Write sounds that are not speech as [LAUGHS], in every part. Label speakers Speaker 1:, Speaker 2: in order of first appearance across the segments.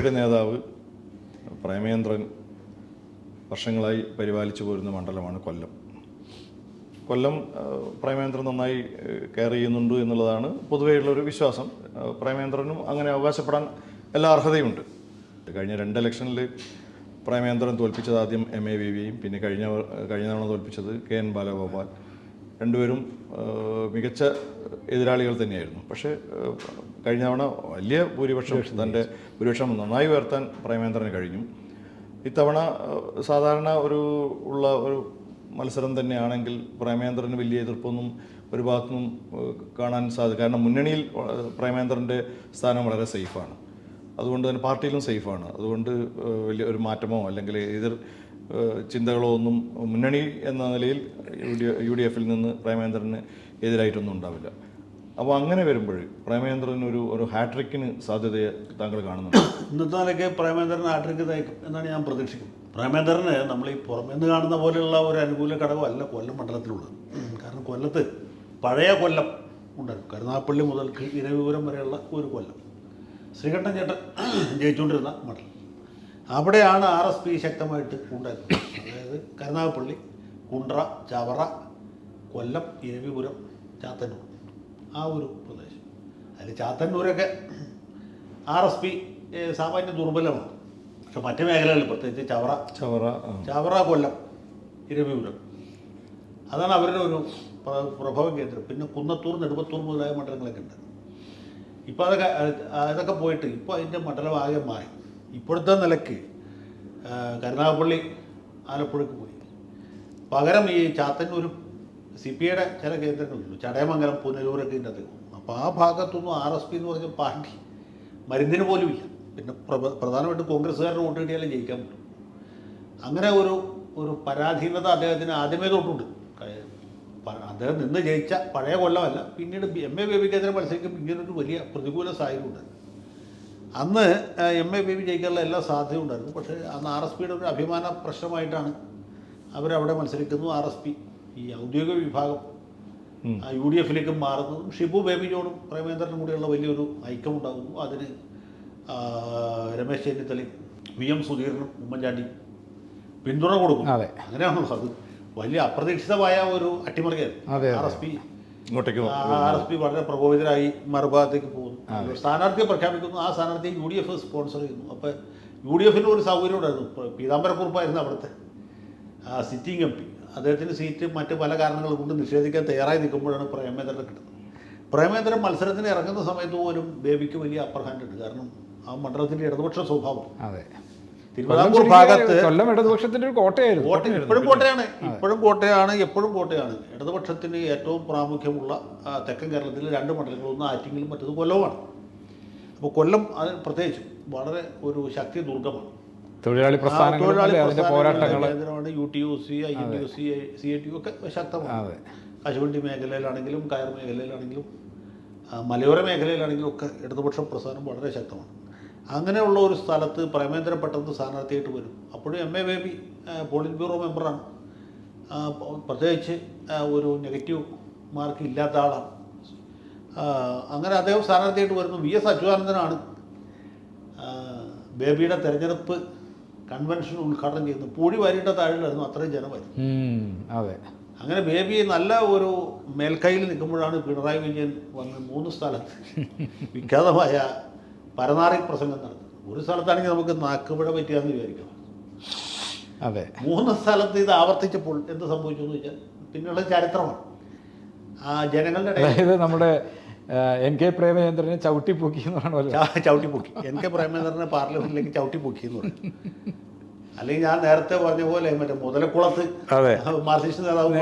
Speaker 1: പിയുടെ നേതാവ് പ്രേമേന്ദ്രൻ വർഷങ്ങളായി പരിപാലിച്ചു പോരുന്ന മണ്ഡലമാണ് കൊല്ലം. കൊല്ലം പ്രേമേന്ദ്രൻ നന്നായി കെയർ ചെയ്യുന്നുണ്ട് എന്നുള്ളതാണ് പൊതുവെയുള്ളൊരു വിശ്വാസം. പ്രേമേന്ദ്രനും അങ്ങനെ അവകാശപ്പെടാൻ എല്ലാ അർഹതയുമുണ്ട്. കഴിഞ്ഞ രണ്ട് ഇലക്ഷനിൽ പ്രേമേന്ദ്രൻ തോൽപ്പിച്ചത് ആദ്യം എം എ വി വിയും പിന്നെ കഴിഞ്ഞ കഴിഞ്ഞ തവണ തോൽപ്പിച്ചത് കെ എൻ ബാലഗോപാൽ. രണ്ടുപേരും മികച്ച എതിരാളികൾ തന്നെയായിരുന്നു. പക്ഷേ കഴിഞ്ഞ തവണ വലിയ ഭൂരിപക്ഷം തന്റെ ഭൂരിപക്ഷം നന്നായി ഉയർത്താൻ പ്രേമേന്ദ്രന് കഴിഞ്ഞു. ഇത്തവണ സാധാരണ ഒരു ഉള്ള ഒരു മത്സരം തന്നെയാണെങ്കിൽ പ്രേമേന്ദ്രന് വലിയ എതിർപ്പൊന്നും ഒരു ഭാഗത്തുനിന്നും കാണാൻ സാധിക്കും കാരണം മുന്നണിയിൽ പ്രേമേന്ദ്രന്റെ സ്ഥാനം വളരെ സേഫാണ്. അതുകൊണ്ട് തന്നെ പാർട്ടിയിലും സേഫാണ്. അതുകൊണ്ട് വലിയ ഒരു മാറ്റമോ അല്ലെങ്കിൽ എതിർ ചിന്തകളോ ഒന്നും മുന്നണി എന്ന നിലയിൽ യു ഡി എഫിൽ നിന്ന് പ്രേമേന്ദ്രന് എതിരായിട്ടൊന്നും ഉണ്ടാവില്ല. അപ്പോൾ അങ്ങനെ വരുമ്പോൾ പ്രേമേന്ദ്രന് ഒരു ഒരു ഹാട്രിക്കിന് സാധ്യതയെ താങ്കൾ കാണുന്നുണ്ട്?
Speaker 2: ഇന്നത്തെ പ്രേമേന്ദ്രൻ ഹാട്രിക്ക് തയ്ക്കും എന്നാണ് ഞാൻ പ്രതീക്ഷിക്കുന്നത്. പ്രേമേന്ദ്രന് നമ്മൾ ഈ പുറമേന്ന് കാണുന്ന പോലെയുള്ള ഒരു അനുകൂല ഘടകമല്ല കൊല്ലം മണ്ഡലത്തിലുള്ളത്. കാരണം കൊല്ലത്ത് പഴയ കൊല്ലം ഉണ്ടായിരുന്നു കരുനാഗപ്പള്ളി മുതൽ ഇരവിപുരം വരെയുള്ള ഒരു കൊല്ലം. ശ്രീകണ്ഠൻ ചേട്ടൻ ജയിച്ചുകൊണ്ടിരുന്ന മണ്ഡലം. അവിടെയാണ് ആർ എസ് പി ശക്തമായിട്ട് ഉണ്ടായിരുന്നത്. അതായത് കരുനാഗപ്പള്ളി കുണ്ട്ര ചവറ കൊല്ലം ഇരവിപുരം ചാത്തന്നൂർ. ആ ഒരു പ്രദേശം. അതിൽ ചാത്തന്നൂരൊക്കെ ആർ എസ് പി സാമാന്യ ദുർബലമാണ്. പക്ഷെ മറ്റു മേഖലകളിൽ പ്രത്യേകിച്ച് ചവറ
Speaker 1: ചവറ.
Speaker 2: ചവറ കൊല്ലം ഇരവിപുരം. അതാണ് അവരുടെ ഒരു പ്ര- പ്രഭവ കേന്ദ്രം. പിന്നെ കുന്നത്തൂർ നെടുമ്പത്തൂർ മുതലായ മണ്ഡലങ്ങളൊക്കെ ഉണ്ട്. ഇപ്പോൾ അതൊക്കെ അതൊക്കെ പോയിട്ട് ഇപ്പോൾ അതിന്റെ മണ്ഡലം ആകെ മാറി. ഇപ്പോഴത്തെ നിലയ്ക്ക് കരുനാഗപ്പള്ളി ആലപ്പുഴക്ക് പോയി. പകരം ഈ ചാത്തന്നൂരും സി പി ഐയുടെ ചില കേന്ദ്രങ്ങളുണ്ട്. ചടയമംഗലം പുനലൂരൊക്കെ ഇതിന്റെ അകത്ത്. അപ്പോൾ ആ ഭാഗത്തൊന്നും ആർ എസ് പി എന്ന് പറഞ്ഞ പാർട്ടി മരുന്നിന് പോലുമില്ല പിന്നെ പ്രധാനമായിട്ട് കോൺഗ്രസ്സുകാരുടെ വോട്ട് കിട്ടിയാലേ ജയിക്കാൻ പറ്റും. അങ്ങനെ ഒരു ഒരു പരാധീനത അദ്ദേഹത്തിന് ആദ്യമേ തൊട്ടുണ്ട് അദ്ദേഹം നിന്ന് ജയിച്ച പഴയ കൊല്ലമല്ല. പിന്നീട് എം എ ബേബിക്കെതിരെ മത്സരിക്കും ഇങ്ങനൊരു വലിയ പ്രതികൂല സാഹചര്യം ഉണ്ടായിരുന്നു. അന്ന് എം എ ബേബി ജയിക്കാനുള്ള എല്ലാ സാധ്യതയും ഉണ്ടായിരുന്നു. പക്ഷേ അന്ന് ആർ എസ് പിയുടെ ഒരു അഭിമാന പ്രശ്നമായിട്ടാണ് അവരവിടെ മത്സരിക്കുന്നു. ആർ എസ് പി ഈ ഔദ്യോഗിക വിഭാഗം. യു ഡി എഫിലേക്കും മാറുന്നതും ഷിബു ബേബി ജോണും പ്രേമേന്ദ്രനും കൂടിയുള്ള വലിയൊരു ഐക്യമുണ്ടാകുന്നു. അതിന് രമേശ് ചെന്നിത്തലയും വി എം സുധീരനും ഉമ്മൻചാണ്ടിയും പിന്തുണ കൊടുക്കും. അങ്ങനെയാണല്ലോ അത്. വലിയ അപ്രതീക്ഷിതമായ ഒരു അട്ടിമറിയായിരുന്നു. ആർ എസ് പി
Speaker 1: ഇങ്ങോട്ടേക്ക്
Speaker 2: ആർ എസ് പി വളരെ പ്രകോപിതരായി മറുഭാഗത്തേക്ക് പോകുന്നു. സ്ഥാനാർത്ഥിയെ പ്രഖ്യാപിക്കുന്നു. ആ സ്ഥാനാർത്ഥിയെ യു ഡി എഫ് സ്പോൺസർ ചെയ്യുന്നു. അപ്പോൾ യു ഡി എഫിന് ഒരു സൗകര്യം ഉണ്ടായിരുന്നു. പീതാംബരക്കുറുപ്പായിരുന്നു പീതാംബരക്കുറിപ്പായിരുന്നു അവിടുത്തെ. Sitting M P. അദ്ദേഹത്തിന്റെ സീറ്റ് മറ്റ് പല കാരണങ്ങൾ കൊണ്ട് നിഷേധിക്കാൻ തയ്യാറായി നിൽക്കുമ്പോഴാണ് പ്രേമേന്ദ്രനെ കിട്ടുന്നത്. പ്രേമേന്ദ്രൻ മത്സരത്തിന് ഇറങ്ങുന്ന സമയത്ത് പോലും ബേബിക്ക് വലിയ അപ്പർ ഹാൻഡ് ഉണ്ട്. കാരണം ആ മണ്ഡലത്തിന്റെ ഇടതുപക്ഷ സ്വഭാവം.
Speaker 3: അതെ.
Speaker 2: തിരുവിതാംകൂർ ഭാഗത്ത്
Speaker 3: കൊല്ലം ഇടതുപക്ഷത്തിന്റെ ഒരു കോട്ടയായിരുന്നു.
Speaker 2: കോട്ട ഇപ്പോഴും കോട്ടയാണ്. ഇപ്പോഴും കോട്ടയാണ് എപ്പോഴും കോട്ടയാണ്. ഇടതുപക്ഷത്തിന് ഏറ്റവും പ്രാമുഖ്യമുള്ള തെക്കൻ കേരളത്തിലെ രണ്ട് മണ്ഡലങ്ങൾ ഒന്ന് ആറ്റിങ്ങിലും മറ്റത് കൊല്ലവുമാണ്. അപ്പോൾ കൊല്ലം അത് പ്രത്യേകിച്ചും വളരെ ഒരു ശക്തി ദുർഗമാണ്.
Speaker 3: തൊഴിലാളി
Speaker 2: പ്രസ്ഥാന
Speaker 3: പ്രസ്ഥാനങ്ങൾ
Speaker 2: U T U C I N U C C I T U ഒക്കെ ശക്തമാണ്.
Speaker 3: അതെ.
Speaker 2: കശുവണ്ടി മേഖലയിലാണെങ്കിലും കയർ മേഖലയിലാണെങ്കിലും മലയോര മേഖലയിലാണെങ്കിലും ഒക്കെ ഇടതുപക്ഷ പ്രസ്ഥാനം വളരെ ശക്തമാണ്. അങ്ങനെയുള്ള ഒരു സ്ഥലത്ത് പ്രേമേന്ദ്രൻ പെട്ടെന്ന് സ്ഥാനാർത്ഥിയായിട്ട് വരും. അപ്പോഴും M A Baby polit bureau മെമ്പറാണ് പ്രത്യേകിച്ച് ഒരു നെഗറ്റീവ് മാർക്ക് ഇല്ലാത്ത ആളാണ്. അങ്ങനെ അദ്ദേഹം സ്ഥാനാർത്ഥിയായിട്ട് വരുന്നു. വി എസ് അച്യുതാനന്ദനാണ് ബേബിയുടെ തെരഞ്ഞെടുപ്പ് കൺവെൻഷൻ ഉദ്ഘാടനം ചെയ്യുന്നു പൂഴി വാരിയുടെ താഴെയായിരുന്നു അത്രയും ജനമായിരുന്നു
Speaker 3: അതെ.
Speaker 2: അങ്ങനെ ബേബി നല്ല ഒരു മേൽക്കൈയിൽ നിൽക്കുമ്പോഴാണ് പിണറായി വിജയൻ വന്ന് മൂന്ന് സ്ഥലത്ത് [LAUGHS] വിഖ്യാതമായ പരനാറി പ്രസംഗം നടത്തുന്നത് ഒരു സ്ഥലത്താണെങ്കിൽ നമുക്ക് നാക്കുപിഴ പറ്റിയാന്ന് വിചാരിക്കാം.
Speaker 3: അതെ.
Speaker 2: മൂന്ന് സ്ഥലത്ത് ഇത് ആവർത്തിച്ചപ്പോൾ എന്ത് സംഭവിച്ചു എന്ന് വെച്ചാൽ പിന്നെയുള്ള ചരിത്രമാണ്. ആ ജനങ്ങളുടെ ഇടയിൽ
Speaker 3: അതായത് നമ്മുടെ എൻ കെ പ്രേമചന്ദ്രനെ ചവിട്ടിപ്പൊക്കി
Speaker 2: ചവിട്ടി ചവിട്ടിപ്പൊക്കി. എൻ കെ പ്രേമചന്ദ്രനെ പാർലമെന്റിലേക്ക് ചവിട്ടിപ്പൊക്കി എന്ന് പറയും അല്ലെങ്കിൽ ഞാൻ നേരത്തെ പറഞ്ഞ പോലെ മറ്റേ മുതലക്കുളത്ത് മാർസിസ്റ്റ് നേതാവ്.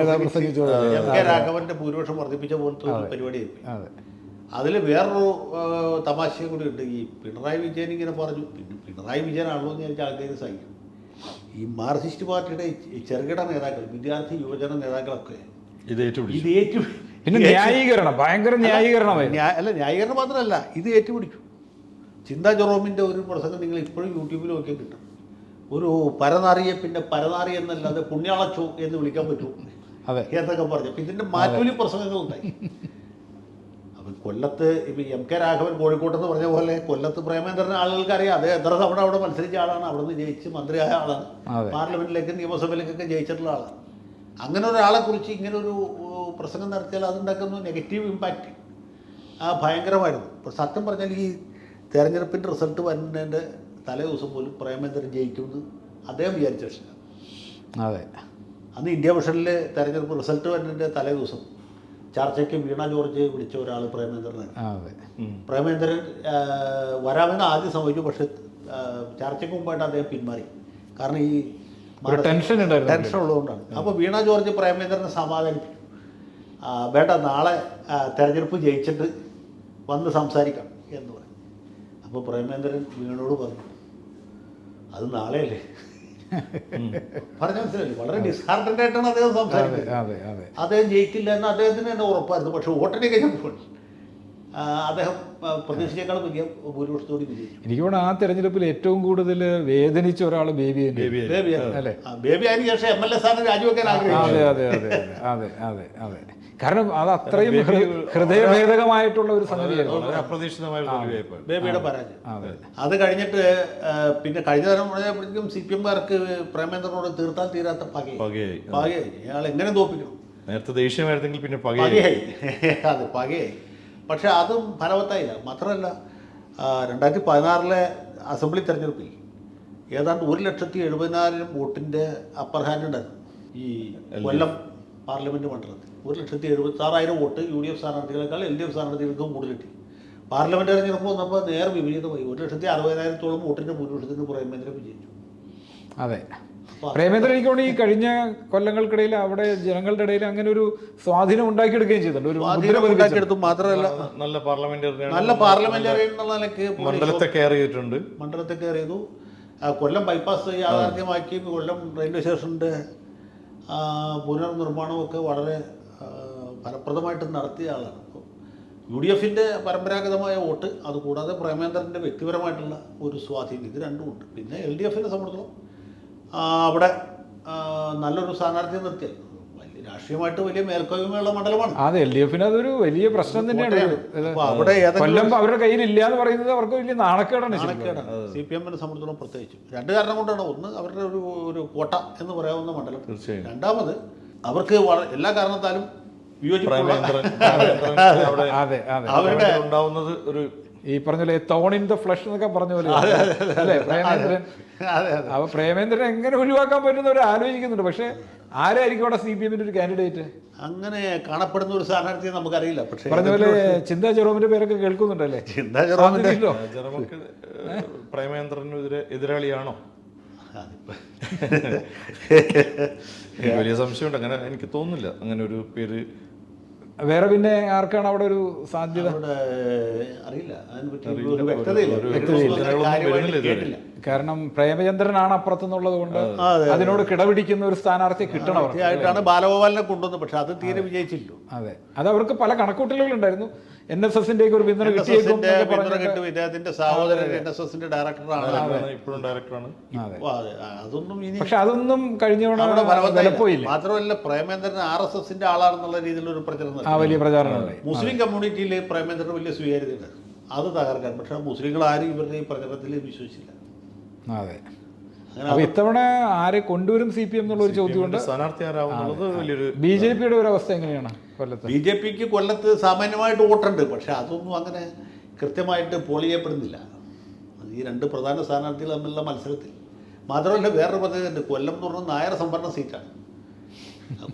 Speaker 2: എം കെ രാഘവന്റെ ഭൂരിപക്ഷം വർദ്ധിപ്പിച്ച പോലത്തെ
Speaker 3: പരിപാടി
Speaker 2: അതിൽ വേറൊരു തമാശയും കൂടി ഉണ്ട്. ഈ പിണറായി വിജയൻ ഇങ്ങനെ പറഞ്ഞു. പിന്നെ പിണറായി വിജയനാണല്ലോ എന്ന് വിചാരിച്ച ആൾക്കാർ സഹിക്കും. ഈ മാർക്സിസ്റ്റ് പാർട്ടിയുടെ ചെറുകിട നേതാക്കൾ വിദ്യാർത്ഥി യുവജന നേതാക്കളൊക്കെ
Speaker 1: ഇത് ഏറ്റുപിടിച്ചു.
Speaker 2: ഇത് ഏറ്റു
Speaker 3: പിന്നെ ന്യായീകരണം ഭയങ്കര
Speaker 2: ന്യായീകരണമായി അല്ല ന്യായീകരണം മാത്രമല്ല ഇത് ഏറ്റുപിടിച്ചു. ചിന്താ ജെറോമിന്റെ ഒരു പ്രസംഗം നിങ്ങൾ ഇപ്പോഴും യൂട്യൂബിൽ നോക്കിയാൽ കിട്ടും. ഒരു പരനാറിയെ പിന്നെ പരനാറി എന്നല്ലാതെ പുണ്യാളച്ചു എന്ന് വിളിക്കാൻ പറ്റുമോ
Speaker 3: അതെ.
Speaker 2: എന്നൊക്കെ പറഞ്ഞു. ഇതിന്റെ മാറ്റൂലി പ്രസംഗങ്ങളുണ്ടായി. കൊല്ലത്ത് ഇപ്പം എം കെ രാഘവൻ കോഴിക്കോട്ടെന്ന് പറഞ്ഞ പോലെ കൊല്ലത്ത് പ്രേമേന്ദ്രൻ ആളുകൾക്ക് അറിയാം അദ്ദേഹം എത്ര തവണ അവിടെ മത്സരിച്ച ആളാണ്. അവിടെ നിന്ന് ജയിച്ച് മന്ത്രിയായ ആളാണ്.
Speaker 3: അതെ.
Speaker 2: പാർലമെന്റിലേക്ക് നിയമസഭയിലേക്കൊക്കെ ജയിച്ചിട്ടുള്ള ആളാണ്. അങ്ങനെ ഒരാളെ കുറിച്ച് ഇങ്ങനെ ഒരു പ്രസംഗം നടത്തിയാൽ അതുണ്ടാക്കുന്ന നെഗറ്റീവ് ഇമ്പാക്റ്റ് ആ ഭയങ്കരമായിരുന്നു. സത്യം പറഞ്ഞാൽ ഈ തെരഞ്ഞെടുപ്പിന്റെ റിസൾട്ട് വരുന്നതിന്റെ തലേ ദിവസം പോലും പ്രേമേന്ദ്രൻ ജയിക്കുമെന്ന് അദ്ദേഹം വിചാരിച്ച പക്ഷേ
Speaker 3: അതെ.
Speaker 2: അന്ന് ഇന്ത്യ വിഷനിൽ തെരഞ്ഞെടുപ്പ് റിസൾട്ട് വരുന്നതിന്റെ തലേ ദിവസം ചർച്ചയ്ക്ക് വീണ ജോർജ് വിളിച്ച ഒരാൾ പ്രേമേന്ദ്രനാണ് പ്രേമേന്ദ്രൻ ആ, വരാമെന്ന് ആദ്യം സംഭവിച്ചു പക്ഷെ ചർച്ചയ്ക്ക് മുമ്പായിട്ട് അദ്ദേഹം പിന്മാറി. കാരണം ഈ
Speaker 3: ടെൻഷൻ ഉണ്ടായിരുന്നു.
Speaker 2: ടെൻഷൻ ഉള്ളതുകൊണ്ടാണ്. അപ്പോൾ വീണ ജോർജ് പ്രേമേന്ദ്രനെ സമാധാനിപ്പിച്ചു. വേണ്ട നാളെ തെരഞ്ഞെടുപ്പ് ജയിച്ചിട്ട് വന്ന് സംസാരിക്കാം എന്ന് പറഞ്ഞു. അപ്പോൾ പ്രേമേന്ദ്രൻ വീണോട് പറഞ്ഞു അത് നാളെയല്ലേ? പറഞ്ഞ മനസ്സിലായി വളരെ ആയിട്ടാണ് അദ്ദേഹം സംസാരിക്കുന്നത്. ജയിക്കില്ല എന്ന് അദ്ദേഹത്തിന് തന്നെ ഉറപ്പായിരുന്നു. പക്ഷെ വോട്ടിനെ കഴിഞ്ഞപ്പോൾ അദ്ദേഹം ആ, പ്രതീക്ഷിച്ചേക്കാൾ വലിയ ഭൂരിപക്ഷത്തോട് വിജയിച്ചു.
Speaker 3: എനിക്ക് തോന്നുന്നു ആ തെരഞ്ഞെടുപ്പിൽ ഏറ്റവും കൂടുതൽ വേദനിച്ച ഒരാൾ ബേബി
Speaker 1: ബേബി
Speaker 2: ബേബി
Speaker 3: അല്ലേ?
Speaker 2: ബേബി അതിന് ശേഷം എം എൽ എ സ്ഥാനം രാജിവെക്കാൻ ആഗ്രഹിച്ചു.
Speaker 3: അതെ അതെ അതെ അതെ അതെ അതെ കാരണം അത് അത്രയും ഹൃദയഭേദകമായിട്ടുള്ള ഒരു സംഗതിയായിരുന്നു.
Speaker 1: തോൽവിയായിപ്പോയി
Speaker 2: ബേബിയുടെ പരാജയം.
Speaker 3: അതെ.
Speaker 2: അത് കഴിഞ്ഞിട്ട് പിന്നെ കഴിഞ്ഞ തരം പറഞ്ഞപ്പോഴേക്കും സി പി എംകാർക്ക് പ്രേമേന്ദ്രനോട് തീർത്താൻ തീരാത്ത പകയായി.
Speaker 1: പകയായി
Speaker 2: അയാൾ ഇയാൾ എങ്ങനെ തോപ്പിക്കണം?
Speaker 1: നേരത്തെ ദേഷ്യമായിരുന്നെങ്കിൽ പിന്നെ പകയായി.
Speaker 2: അത് പകയായി. പക്ഷെ അതും ഫലവത്തായില്ല. മാത്രമല്ല രണ്ടായിരത്തി പതിനാറിലെ അസംബ്ലി തെരഞ്ഞെടുപ്പിൽ ഏതാണ്ട് ഒരു ലക്ഷത്തി എഴുപതിനായിരം വോട്ടിന്റെ അപ്പർ ഹാൻഡ് ഉണ്ടായിരുന്നു ഈ കൊല്ലം പാർലമെന്റ് മണ്ഡലത്തിൽ. ഒരു ലക്ഷത്തി എഴുപത്തി ആറായിരം വോട്ട് യു ഡി എഫ് സ്ഥാനാർത്ഥികളെക്കാൾ എൽ ഡി എഫ് സ്ഥാനാർത്ഥികൾക്കും കൂടുതൽ കിട്ടി. പാർലമെന്റ് തെരഞ്ഞെടുപ്പ് വന്നപ്പോൾ നേർ വിപരീതമായി. ഒരു ലക്ഷത്തി അറുപതിനായിരത്തോളം വോട്ടിന്റെ ഭൂരിപക്ഷത്തിന് പ്രേമേന്ദ്രൻ വിജയിച്ചു.
Speaker 3: അതെ. പ്രേമേന്ദ്രൻ എനിക്ക് തോന്നുന്നു ഈ കഴിഞ്ഞ കൊല്ലങ്ങൾക്കിടയിൽ അവിടെ ജനങ്ങളുടെ ഇടയിൽ അങ്ങനെ ഒരു സ്വാധീനം ഉണ്ടാക്കിയെടുക്കുകയും ചെയ്തിട്ടുണ്ട്. ഒരു.
Speaker 2: ഉണ്ടാക്കിയെടുത്തു മാത്രമല്ല.
Speaker 1: നല്ല പാർലമെന്ററിയാണ്
Speaker 2: നല്ല എന്നുള്ള നിലയ്ക്ക്
Speaker 1: മണ്ഡലത്തെ കെയർ ചെയ്തിട്ടുണ്ട്.
Speaker 2: മണ്ഡലത്തെ കെയർ ചെയ്തു. കൊല്ലം ബൈപ്പാസ് യാഥാർത്ഥ്യമാക്കി. കൊല്ലം റെയിൽവേ സ്റ്റേഷന്റെ പുനർനിർമ്മാണമൊക്കെ വളരെ ഫലപ്രദമായിട്ട് നടത്തിയ ആളാണ്. അപ്പോൾ യു ഡി എഫിന്റെ പരമ്പരാഗതമായ വോട്ട് അതുകൂടാതെ പ്രേമേന്ദ്രന്റെ വ്യക്തിപരമായിട്ടുള്ള ഒരു സ്വാധീനം. ഇത് രണ്ടും ഉണ്ട്. പിന്നെ എൽ ഡി എഫിനെ സംബന്ധിച്ചിടത്തോളം അവിടെ നല്ലൊരു സ്ഥാനാർത്ഥി നിർത്തി വലിയ രാഷ്ട്രീയമായിട്ട് വലിയ മേൽക്കോയ്മയുള്ള മണ്ഡലമാണ്.
Speaker 3: അതെ എൽ ഡി എഫിന് അതൊരു വലിയ പ്രശ്നം തന്നെയാണ്.
Speaker 2: അവിടെ
Speaker 3: കൊല്ലം അവരുടെ കയ്യിൽ ഇല്ല എന്ന് പറയുന്നത് അവർക്ക് വലിയ നാണക്കേടാണ്
Speaker 2: നാണക്കേടാണ്. സി പി എമ്മിനെ സംബന്ധിച്ചിടത്തോളം പ്രത്യേകിച്ച്. രണ്ട് കാരണം കൊണ്ടാണ്. ഒന്ന് അവരുടെ ഒരു ഒരു കോട്ട എന്ന് പറയാവുന്ന മണ്ഡലം.
Speaker 1: തീർച്ചയായും.
Speaker 2: രണ്ടാമത് അവർക്ക് എല്ലാ കാരണത്താലും [LAUGHS] അവരുടെ
Speaker 1: ഉണ്ടാവുന്നത് ഒരു
Speaker 3: ഈ പറഞ്ഞ പോലെ തോൺ ഇൻ ദ ഫ്ലഷ് എന്നൊക്കെ പറഞ്ഞ പോലെ. അല്ലേ? പ്രേമേന്ദ്രൻ. അപ്പൊ പ്രേമേന്ദ്രൻ എങ്ങനെ ഒഴിവാക്കാൻ പറ്റുന്നവർ ആലോചിക്കുന്നുണ്ട്. പക്ഷേ ആരായിരിക്കും അവിടെ സി പി എമ്മിന്റെ ഒരു കാൻഡിഡേറ്റ്
Speaker 2: അങ്ങനെ കാണപ്പെടുന്ന ഒരു സ്ഥാനാർത്ഥിയെ നമുക്കറിയില്ല. പക്ഷേ
Speaker 3: പറഞ്ഞ പോലെ ചിന്താ ജെറോമിന്റെ പേരൊക്കെ കേൾക്കുന്നുണ്ടല്ലേ?
Speaker 2: ചിന്താ
Speaker 1: ജെറോമിന്റെ? പ്രേമേന്ദ്രനെതിരെ എതിരാളിയാണോ? വലിയ സംശയമുണ്ട്. അങ്ങനെ എനിക്ക് തോന്നുന്നില്ല. അങ്ങനെ ഒരു പേര്
Speaker 3: വേറെ പിന്നെ ആർക്കാണ് അവിടെ ഒരു സാധ്യത?
Speaker 2: അവിടെ അറിയില്ല. അതിനെ പറ്റി വ്യക്തതയില്ല.
Speaker 3: കാരണം പ്രേമചന്ദ്രനാണ് അപ്പുറത്തുനിന്നുള്ളത് കൊണ്ട് അതിനോട് കിടപിടിക്കുന്ന ഒരു സ്ഥാനാർത്ഥി കിട്ടണം
Speaker 2: ആയിട്ടാണ് ബാലഗോപാലിനെ കൊണ്ടുവന്നത് പക്ഷെ അത് തീരെ വിജയിച്ചില്ല.
Speaker 3: അതെ. അത് അവർക്ക് പല കണക്കൂട്ടലുകളുണ്ടായിരുന്നു എൻ എസ് എസിന്റെ ഒരു പിന്തുണ കിട്ടിയേക്കും
Speaker 2: ഇദ്ദേഹത്തിന്റെ സഹോദരൻ എൻ എസ് എസിന്റെ ഡയറക്ടറാണ്
Speaker 1: ഇപ്പോഴും ഡയറക്ടറാണ്
Speaker 3: അതെ.
Speaker 2: അത് അതൊന്നും ഇനി
Speaker 3: പക്ഷെ അതൊന്നും കഴിഞ്ഞ തവണ
Speaker 2: അവിടെ ഫലവത്തായില്ല.
Speaker 3: വിലപ്പോയില്ല.
Speaker 2: മാത്രമല്ല പ്രേമേന്ദ്രൻ ആർ എസ് എസിന്റെ ആളാണെന്നുള്ള രീതിയിലൊരു പ്രചരണം
Speaker 3: ആ വലിയ പ്രചാരണം
Speaker 2: മുസ്ലിം കമ്മ്യൂണിറ്റിയിൽ പ്രേമേന്ദ്രൻ വലിയ സ്വീകാര്യതയുണ്ട് അത് തകർക്കാൻ പക്ഷെ മുസ്ലിങ്ങൾ ആരും ഇവരുടെ ഈ പ്രചരണത്തിൽ വിശ്വസിച്ചില്ല.
Speaker 3: അതെ.
Speaker 2: അങ്ങനെ
Speaker 3: അപ്പൊ ഇത്തവണ ആരെ കൊണ്ടുവരും സി പി എം എന്നുള്ള ഒരു ചോദ്യമുണ്ട്
Speaker 1: സ്ഥാനാർത്ഥി ആരാവുന്നുള്ളത് വലിയൊരു
Speaker 3: ബി ജെ പിയുടെ ഒരു അവസ്ഥ എങ്ങനെയാണ് കൊല്ലത്ത്?
Speaker 2: ബി ജെ പിക്ക് കൊല്ലത്ത് സാമാന്യമായിട്ട് വോട്ടുണ്ട് പക്ഷെ അതൊന്നും അങ്ങനെ കൃത്യമായിട്ട് പോൾ ചെയ്യപ്പെടുന്നില്ല. ഈ രണ്ട് പ്രധാന സ്ഥാനാർത്ഥികൾ തമ്മിലുള്ള മത്സരത്തിൽ. മാത്രമല്ല വേറൊരു പ്രത്യേകത കൊല്ലം എന്ന് പറഞ്ഞാൽ നായർ സംവരണ സീറ്റാണ്.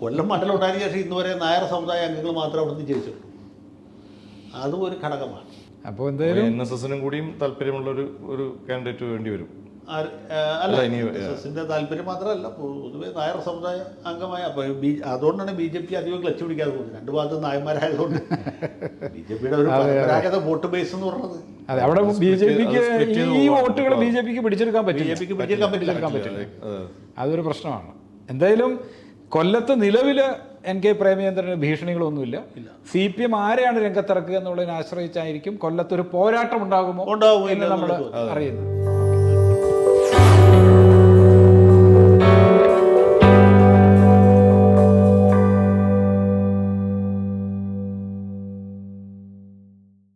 Speaker 2: കൊല്ലം മണ്ഡലം ഉണ്ടായതിനു ശേഷം ഇന്ന് വരെ നായർ സമുദായ അംഗങ്ങൾ മാത്രമേ അവിടുന്ന് ജയിച്ചിട്ടുള്ളൂ. അതും ഒരു ഘടകമാണ്.
Speaker 3: അപ്പോൾ എന്തായാലും
Speaker 1: എൻ എസ് എസിനും കൂടിയും താല്പര്യമുള്ള ഒരു ഒരു കാൻഡിഡേറ്റ് വേണ്ടി വരും.
Speaker 2: അല്ല താല്പര്യം മാത്രമല്ല പൊതുവെ നായർ സമുദായ അംഗമായ അപ്പോൾ ബി അതുകൊണ്ടാണ് ബി ജെ പി അധികം ക്ലച്ച് പിടിക്കാതെ പോകുന്നത്. രണ്ട് ഭാഗത്ത് നായന്മാരായതുകൊണ്ട്. ബി ജെ പിയുടെ ഒരു പരമ്പരാഗത വോട്ട് ബേസ് എന്ന് പറയുന്നത്
Speaker 3: അതെ അവിടെ ബി ജെ പിക്ക് ഈ വോട്ടുകൾ ബി ജെ പിക്ക് പിടിച്ചെടുക്കാൻ
Speaker 2: ബി
Speaker 3: പറ്റില്ല.
Speaker 2: ജെ പിക്ക് പിടിച്ചെടുക്കാൻ പറ്റില്ല
Speaker 3: പറ്റില്ല. അതൊരു പ്രശ്നമാണ്. എന്തായാലും കൊല്ലത്ത് നിലവിൽ എൻ കെ പ്രേമചന്ദ്രന് ഭീഷണികളൊന്നുമില്ല. സി പി എം ആരെയാണ് രംഗത്തിറക്കുക എന്നുള്ളതിനെ ആശ്രയിച്ചായിരിക്കും കൊല്ലത്ത് ഒരു പോരാട്ടം ഉണ്ടാകുമോ
Speaker 2: ഉണ്ടാവുമോ
Speaker 3: എന്ന് നമ്മൾ അറിയുന്നത്.